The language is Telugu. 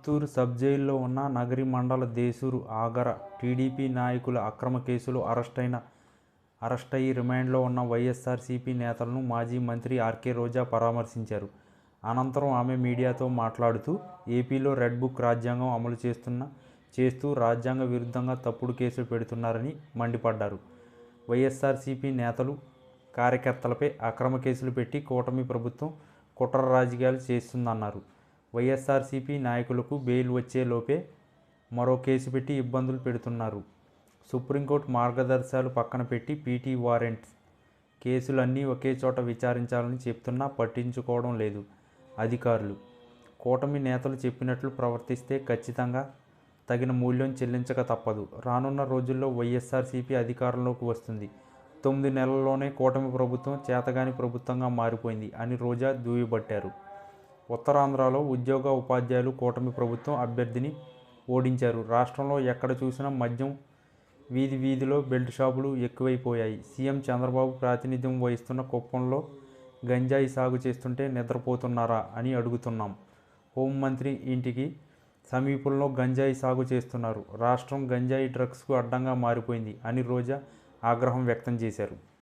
చిత్తూరు సబ్ జైల్లో ఉన్న నగరి మండల దేశూరు ఆగర టీడీపీ నాయకుల అక్రమ కేసులో అరెస్టైన అయ్యి రిమాండ్లో ఉన్న వైఎస్ఆర్సీపీ నేతలను మాజీ మంత్రి ఆర్కే రోజా పరామర్శించారు. అనంతరం ఆమె మీడియాతో మాట్లాడుతూ ఏపీలో రెడ్ బుక్ రాజ్యాంగం అమలు చేస్తున్న చేస్తూ రాజ్యాంగ విరుద్ధంగా తప్పుడు కేసులు పెడుతున్నారని మండిపడ్డారు. వైఎస్ఆర్సీపీ నేతలు కార్యకర్తలపై అక్రమ కేసులు పెట్టి కూటమి ప్రభుత్వం కుట్ర రాజకీయాలు చేస్తుందన్నారు. వైఎస్ఆర్సీపీ నాయకులకు బెయిల్ వచ్చేలోపే మరో కేసు పెట్టి ఇబ్బందులు పెడుతున్నారు. సుప్రీంకోర్టు మార్గదర్శకాలు పక్కన పెట్టి పీటీ వారెంట్స్ కేసులన్నీ ఒకే చోట విచారించాలని చెప్తున్నా పట్టించుకోవడం లేదు అధికారులు. కూటమి నేతలు చెప్పినట్లు ప్రవర్తిస్తే ఖచ్చితంగా తగిన మూల్యం చెల్లించక తప్పదు. రానున్న రోజుల్లో వైఎస్ఆర్సీపీ అధికారంలోకి వస్తుంది. తొమ్మిది నెలల్లోనే కూటమి ప్రభుత్వం చేతగాని ప్రభుత్వంగా మారిపోయింది అని రోజా దుయ్యబట్టారు. ఉత్తరాంధ్రలో ఉద్యోగ ఉపాధ్యాయులు కూటమి ప్రభుత్వం అభ్యర్థిని ఓడించారు. రాష్ట్రంలో ఎక్కడ చూసినా మద్యం వీధి వీధిలో బెల్ట్ షాపులు ఎక్కువైపోయాయి. సీఎం చంద్రబాబు ప్రాతినిధ్యం వహిస్తున్న కుప్పంలో గంజాయి సాగు చేస్తుంటే నిద్రపోతున్నారా అని అడుగుతున్నాం. హోంమంత్రి ఇంటికి సమీపంలో గంజాయి సాగు చేస్తున్నారు. రాష్ట్రం గంజాయి డ్రగ్స్కు అడ్డంగా మారిపోయింది అని రోజా ఆగ్రహం వ్యక్తం చేశారు.